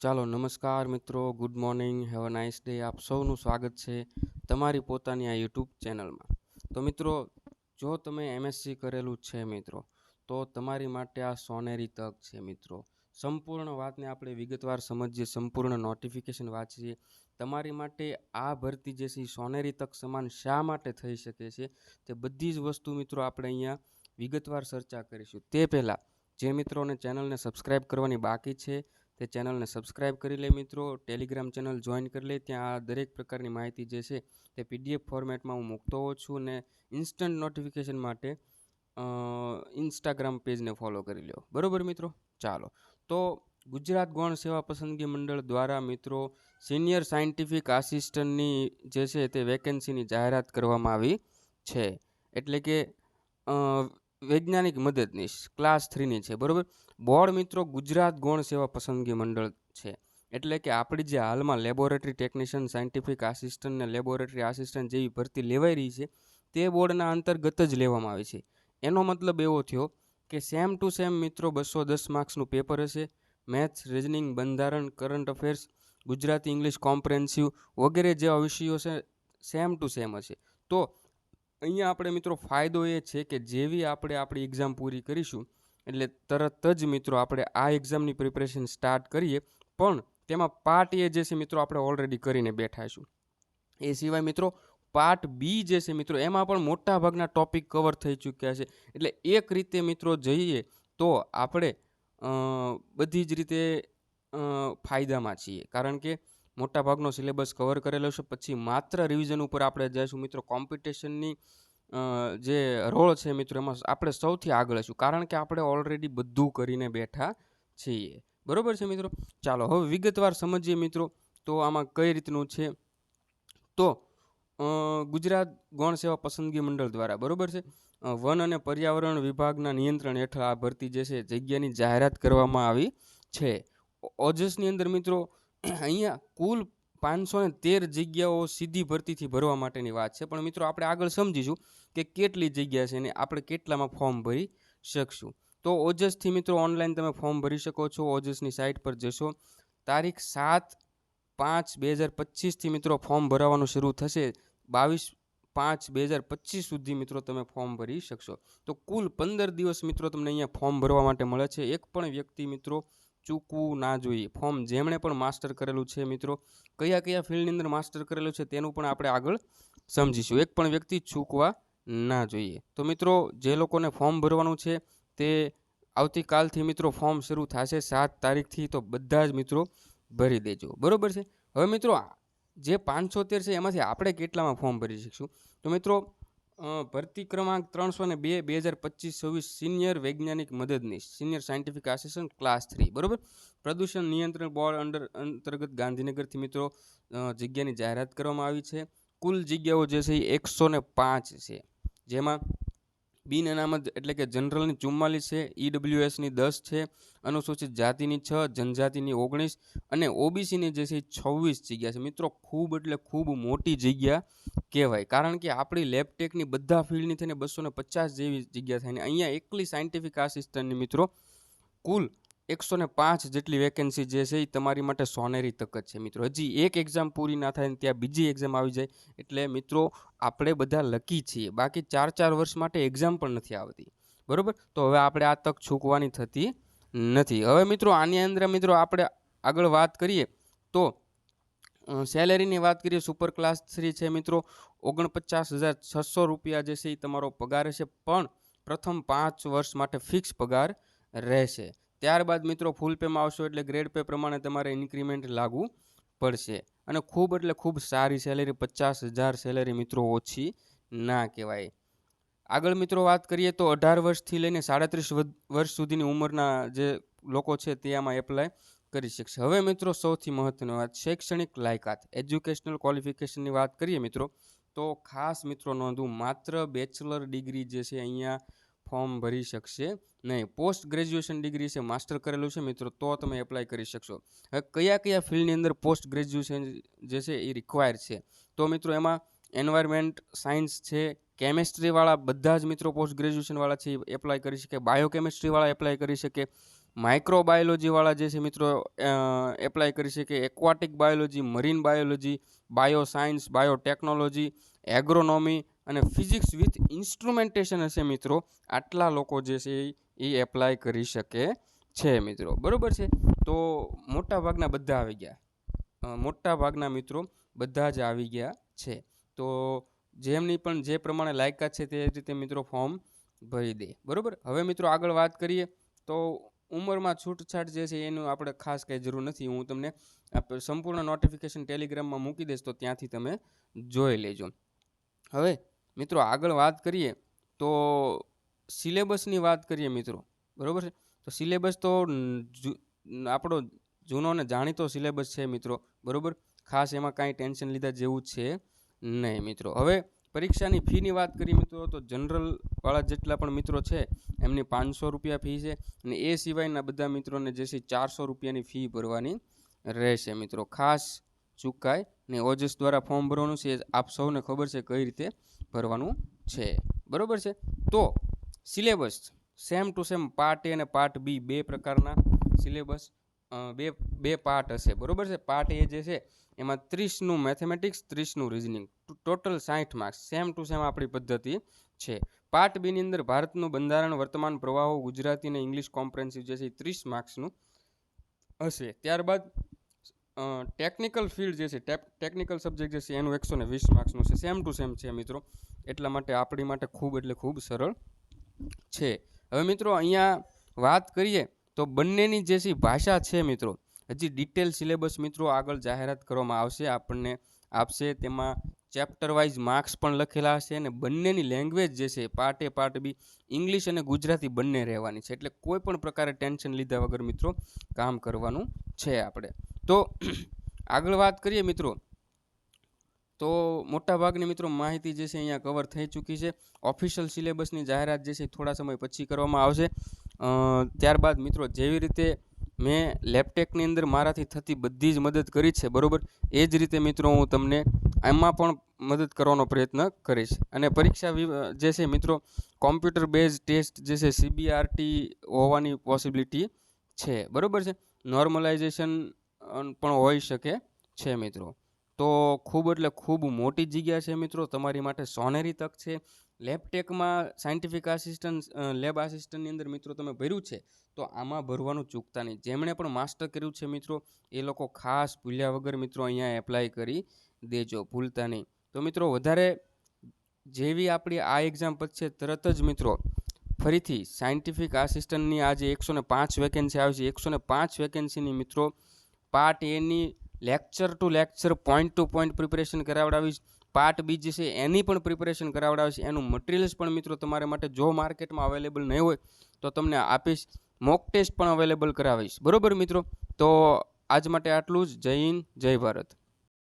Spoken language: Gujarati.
ચાલો નમસ્કાર મિત્રો, good morning, have a nice day, આપ સૌનું સ્વાગત છે તમારી પોતાની આ યુટ્યુબ ચેનલમાં. તો મિત્રો, જો તમે એમએસસી કરેલું છે મિત્રો, તો તમારી માટે આ સોનેરી તક છે મિત્રો. સંપૂર્ણ વાતને આપણે વિગતવાર સમજીએ, સંપૂર્ણ નોટિફિકેશન વાંચીએ. તમારી માટે આ ભરતી જે છે સોનેરી તક સમાન શા માટે થઈ શકે છે તે બધી જ વસ્તુ મિત્રો આપણે અહીંયા વિગતવાર ચર્ચા કરીશું. તે પહેલાં, જે મિત્રોને ચેનલને સબસ્ક્રાઈબ કરવાની બાકી છે તે ચેનલને સબસ્ક્રાઈબ કરી લે મિત્રો, ટેલિગ્રામ ચેનલ જોઈન કરી લે, ત્યાં દરેક પ્રકારની માહિતી જે છે તે પીડીએફ ફોર્મેટમાં હું મૂકતો હોઉં છું ને ઇન્સ્ટન્ટ નોટિફિકેશન માટે ઇન્સ્ટાગ્રામ પેજને ફોલો કરી લો બરોબર મિત્રો? ચાલો. તો ગુજરાત ગૌણ સેવા પસંદગી મંડળ દ્વારા મિત્રો સિનિયર સાયન્ટિફિક આસિસ્ટન્ટની જે છે તે વેકેન્સીની જાહેરાત કરવામાં આવી છે. એટલે કે વૈજ્ઞાનિક મદદનીશ ક્લાસ થ્રીની છે, બરાબર? બોર્ડ મિત્રો ગુજરાત ગૌણ સેવા પસંદગી મંડળ છે. એટલે કે આપણી જે હાલમાં લેબોરેટરી ટેકનિશિયન સાયન્ટિફિક આસિસ્ટન્ટ ને લેબોરેટરી આસિસ્ટન્ટ જેવી ભરતી લેવાઈ રહી છે, તે બોર્ડના અંતર્ગત જ લેવામાં આવી છે. એનો મતલબ એવો થયો કે સેમ ટુ સેમ મિત્રો બસો દસ માર્ક્સનું પેપર હશે મેથ્સ રિઝનિંગ બંધારણ current affairs Gujarati English comprehensive વગેરે જેવા વિષયો છે સેમ ટુ સેમ હશે. તો અહીંયા આપણે મિત્રો ફાયદો એ છે કે જેવી આપણે આપણી એક્ઝામ પૂરી કરીશું, એટલે તરત જ મિત્રો આપણે આ એક્ઝામની પ્રિપરેશન સ્ટાર્ટ કરીએ, પણ તેમાં પાર્ટ એ જે છે મિત્રો આપણે ઓલરેડી કરીને બેઠા છું એ સિવાય મિત્રો પાર્ટ બી જે છે મિત્રો એમાં પણ મોટા ભાગના ટોપિક કવર થઈ ચૂક્યા છે. એટલે એક રીતે મિત્રો જઈએ તો આપણે બધી જ રીતે ફાયદામાં છીએ. કારણ કે મોટા ભાગનો સિલેબસ કવર કરેલો છે. પછી માત્ર રિવિઝન ઉપર આપણે જઈશું. મિત્રો કોમ્પિટિશનની જે રોળ છે મિત્રો, એમાં આપણે સૌથી આગળ છું કારણ કે આપણે ઓલરેડી બધું કરીને બેઠા છીએ. બરોબર છે મિત્રો? ચાલો, હવે વિગતવાર સમજીએ મિત્રો, તો આમાં કઈ રીતનું છે? તો ગુજરાત ગૌણ સેવા પસંદગી મંડળ દ્વારા, બરોબર છે? વન અને પર્યાવરણ વિભાગના નિયંત્રણ હેઠળ આ ભરતી જે છે, જગ્યાની જાહેરાત કરવામાં આવી છે. ઓજસની અંદર મિત્રો અહીંયા કુલ પાંચસો ને તેર જગ્યાઓ સીધી ભરતીથી ભરવા માટેની વાત છે. પણ મિત્રો, આપણે આગળ સમજીશું કે કેટલી જગ્યા છે અને આપણે કેટલામાં ફોર્મ ભરી શકશું. તો ઓજસથી મિત્રો, ઓનલાઈન તમે ફોર્મ ભરી શકો છો. ઓજસની સાઇટ પર જશો. તારીખ સાત પાંચ બે હજાર પચીસથી મિત્રો ફોર્મ ભરાવાનું શરૂ થશે. બાવીસ પાંચ બે હજાર પચીસ સુધી મિત્રો તમે ફોર્મ ભરી શકશો. તો કુલ પંદર દિવસ મિત્રો તમને અહીંયા ફોર્મ ભરવા માટે મળે છે. એક પણ વ્યક્તિ મિત્રો ચૂકવું ના જોઈએ. ફોર્મ જેમણે પણ માસ્ટર કરેલું છે મિત્રો, કયા કયા ફિલ્ડની અંદર માસ્ટર કરેલું છે તેનું પણ આપણે આગળ સમજીશું. એક પણ વ્યક્તિ ચૂકવા ના જોઈએ. તો મિત્રો, જે લોકોને ફોર્મ ભરવાનું છે તે આવતીકાલથી મિત્રો ફોર્મ શરૂ થશે સાત તારીખથી, તો બધા જ મિત્રો ભરી દેજો. બરોબર છે? હવે મિત્રો જે પાંચસો તેર છે એમાંથી આપણે કેટલામાં ફોર્મ ભરી શકીશું? તો મિત્રો ભરતી ક્રમાંક ત્રણસો ને બે બે હજાર પચીસ, છવ્વીસ, સિનિયર વૈજ્ઞાનિક મદદનીશ. Senior scientific assistant class three બરોબર? પ્રદૂષણ નિયંત્રણ બોર્ડ અંડર, અંતર્ગત ગાંધીનગરથી મિત્રો જગ્યાની જાહેરાત કરવામાં આવી છે. કુલ જગ્યાઓ જે છે એ એકસો ને પાંચ છે. જેમાં બિન અનામત એટલે કે જનરલની ચુમ્માલીસ છે ઈડબ્લ્યુએસની દસ છે, અનુસૂચિત જાતિની છ, જનજાતિની ઓગણીસ અને ઓબીસીની જે છે એ છવ્વીસ જગ્યા છે. મિત્રો, ખૂબ એટલે ખૂબ મોટી જગ્યા કહેવાય. કારણ કે આપણી લેબટેકની બધા ફિલ્ડની થઈને બસો પચાસ જેવી જગ્યા થાય ને અહીંયા એકલી સાયન્ટિફિક આસિસ્ટન્ટની મિત્રો, કુલ એકસો ને પાંચ જેટલી વેકેન્સી જે છે એ તમારી માટે સોનેરી તક જ છે મિત્રો. હજી એક એક્ઝામ પૂરી ના થાય ને ત્યાં બીજી એક્ઝામ આવી જાય. એટલે મિત્રો, આપણે બધા લકી છીએ. બાકી ચાર ચાર વર્ષ માટે એક્ઝામ પણ નથી આવતી. બરાબર? તો હવે આપણે આ તક ચૂકવાની થતી નથી. હવે મિત્રો, આની અંદર મિત્રો આપણે આગળ વાત કરીએ તો સેલેરીની વાત કરીએ. સુપર ક્લાસ થ્રી છે મિત્રો. ઓગણપચાસ હજાર છસો રૂપિયા જે છે એ તમારો પગાર હશે પણ પ્રથમ પાંચ વર્ષ માટે ફિક્સ પગાર રહેશે. ત્યારબાદ મિત્રો ફૂલ પેમાં આવશો એટલે ગ્રેડ પે પ્રમાણે તમારે ઇન્ક્રીમેન્ટ લાગુ પડશે. અને ખૂબ એટલે ખૂબ સારી સેલેરી પચાસ હજાર સેલેરી મિત્રો ઓછી ના કહેવાય. આગળ મિત્રો વાત કરીએ તો અઢાર વર્ષથી લઈને સાડત્રીસ વર્ષ સુધીની ઉંમરના જે લોકો છે તે આમાં એપ્લાય કરી શકશે. હવે મિત્રો સૌથી મહત્વની વાત, શૈક્ષણિક લાયકાત એજ્યુકેશનલ ક્વોલિફિકેશનની વાત કરીએ મિત્રો, તો ખાસ મિત્રો નોંધવું, માત્ર બેચલર ડિગ્રી જે છે અહીંયા ફોર્મ ભરી શકશે નહીં. પોસ્ટ ગ્રેજ્યુએશન ડિગ્રી છે, માસ્ટર કરેલું છે મિત્રો, તો તમે એપ્લાય કરી શકશો. હવે કયા કયા ફિલ્ડની અંદર પોસ્ટ ગ્રેજ્યુએશન જે છે એ રિક્વાયર છે? તો મિત્રો એમાં એન્વાયરમેન્ટ સાયન્સ છે કેમેસ્ટ્રીવાળા બધા જ મિત્રો પોસ્ટ ગ્રેજ્યુએશનવાળા છે એ એપ્લાય કરી શકે. બાયોકેમિસ્ટ્રીવાળા એપ્લાય કરી શકે. માઇક્રોબાયોલોજીવાળા જે છે મિત્રો એપ્લાય કરી શકે. Aquatic biology marine biology bio science biotechnology agronomy અને ફિઝિક્સ વિથ ઇન્સ્ટ્રુમેન્ટેશન હશે મિત્રો. આટલા લોકો જે છે એ એપ્લાય કરી શકે છે મિત્રો. બરાબર છે? તો મોટા ભાગના બધા આવી ગયા. મોટાભાગના મોટા ભાગના મિત્રો બધા જ આવી ગયા છે. તો જેમની પણ જે પ્રમાણે લાયકાત છે તે રીતે મિત્રો ફોર્મ ભરી દે. બરાબર? હવે મિત્રો આગળ વાત કરીએ તો ઉંમરમાં છૂટછાટ જે છે એનું આપણે ખાસ કંઈ જરૂર નથી. હું તમને સંપૂર્ણ નોટિફિકેશન ટેલિગ્રામમાં મૂકી દઈશ તો ત્યાંથી તમે જોઈ લેજો. હવે મિત્રો, આગળ વાત કરીએ તો સિલેબસની વાત કરીએ મિત્રો, બરાબર છે? તો સિલેબસ તો આપણો જૂનો અને જાણીતો સિલેબસ છે મિત્રો, બરાબર? ખાસ એમાં કાંઈ ટેન્શન લીધા જેવું છે નહીં મિત્રો. હવે પરીક્ષાની ફીની વાત કરીએ મિત્રો, તો જનરલવાળા જેટલા પણ મિત્રો છે, એમની પાંચસો રૂપિયા ફી છે અને એ સિવાયના બધા મિત્રોને જે છે ચારસો રૂપિયાની ફી ભરવાની રહેશે મિત્રો. ખાસ ચૂકાય ને ઓજસ દ્વારા ફોર્મ ભરવાનું છે, આપ સૌને ખબર છે કઈ રીતે ભરવાનું છે. બરોબર છે? તો syllabus, same to same part A અને પાર્ટ બી બે પ્રકારના સિલેબસ બે બે પાર્ટ હશે. બરોબર છે? પાર્ટ એ જે છે, એમાં ત્રીસનું મેથેમેટિક્સ ત્રીસનું રિઝનિંગ ટોટલ સાઠ માર્ક્સ સેમ ટુ સેમ આપણી પદ્ધતિ છે. પાર્ટ બીની અંદર ભારતનું બંધારણ, વર્તમાન પ્રવાહો, ગુજરાતી અને ઇંગ્લિશ કોમ્પ્રેન્સિવ જે છે એ ત્રીસ માર્ક્સનું હશે. ત્યારબાદ ટેકનિકલ ફિલ્ડ જે છે ટેકનિકલ સબ્જેક્ટ જે છે, એનું એકસો ને વીસ માર્ક્સનું છે. સેમ ટુ સેમ છે મિત્રો. એટલા માટે આપણી માટે ખૂબ એટલે ખૂબ સરળ છે. હવે મિત્રો અહીંયા વાત કરીએ તો બંનેની જે છે ભાષા છે મિત્રો, હજી ડિટેલ સિલેબસ મિત્રો આગળ જાહેરાત કરવામાં આવશે. આપણને આપશે તેમાં ચેપ્ટર વાઇઝ માર્ક્સ પણ લખેલા હશે અને બંનેની લેંગ્વેજ જે છે part A part B English અને ગુજરાતી બંને રહેવાની છે. એટલે કોઈ પણ પ્રકારે ટેન્શન લીધા વગર મિત્રો કામ કરવાનું છે આપણે. તો આગળ વાત કરીએ મિત્રો. તો મોટાભાગની મિત્રો માહિતી જે છે અહીંયા કવર થઈ ચૂકી છે. ઓફિશિયલ સિલેબસની જાહેરાત જે છે થોડા સમય પછી કરવામાં આવશે. ત્યારબાદ મિત્રો જેવી રીતે મેં લેપટેકની અંદર મારાથી થતી બધી જ મદદ કરી છે, બરાબર? એ જ રીતે મિત્રો હું તમને એમાં પણ મદદ કરવાનો પ્રયત્ન કરીશ. અને પરીક્ષા જે છે મિત્રો કોમ્પ્યુટર બેઝ ટેસ્ટ જે છે સીબીઆરટી હોવાની પોસિબિલિટી છે, બરાબર છે? નોર્મલાઇઝેશન પણ હોઈ શકે છે મિત્રો. તો ખૂબ એટલે ખૂબ મોટી જગ્યા છે મિત્રો. તમારી માટે સોનેરી તક છે. લેબટેકમાં સાયન્ટિફિક આસિસ્ટન્ટ લેબ આસિસ્ટન્ટની અંદર મિત્રો તમે ભર્યું છે, તો આમાં ભરવાનું ચૂકતા નહીં. જેમણે પણ માસ્ટર કર્યું છે મિત્રો, એ લોકો ખાસ ભૂલ્યા વગર મિત્રો અહીંયા એપ્લાય કરી દેજો, ભૂલતા નહીં. તો મિત્રો વધારે જેવી આપણી આ એક્ઝામ પછી તરત જ મિત્રો ફરીથી સાયન્ટિફિક આસિસ્ટન્ટની આજે એકસો ને પાંચ વેકેન્સી આવી છે. એકસો ને પાંચ વેકેન્સીની મિત્રો part any lecture to lecture point to point preparation કરાવડાવીશ. Part B છે, એની પણ પ્રિપરેશન કરાવડાવીશ. એનું મટીરિયલ્સ પણ મિત્રો તમારા માટે જો માર્કેટમાં અવેલેબલ નહીં હોય, તો તમને આપીશ. મોક ટેસ્ટ પણ અવેલેબલ કરાવીશ. બરાબર મિત્રો? તો આજ માટે આટલું જ. જય હિન્દ, જય ભારત.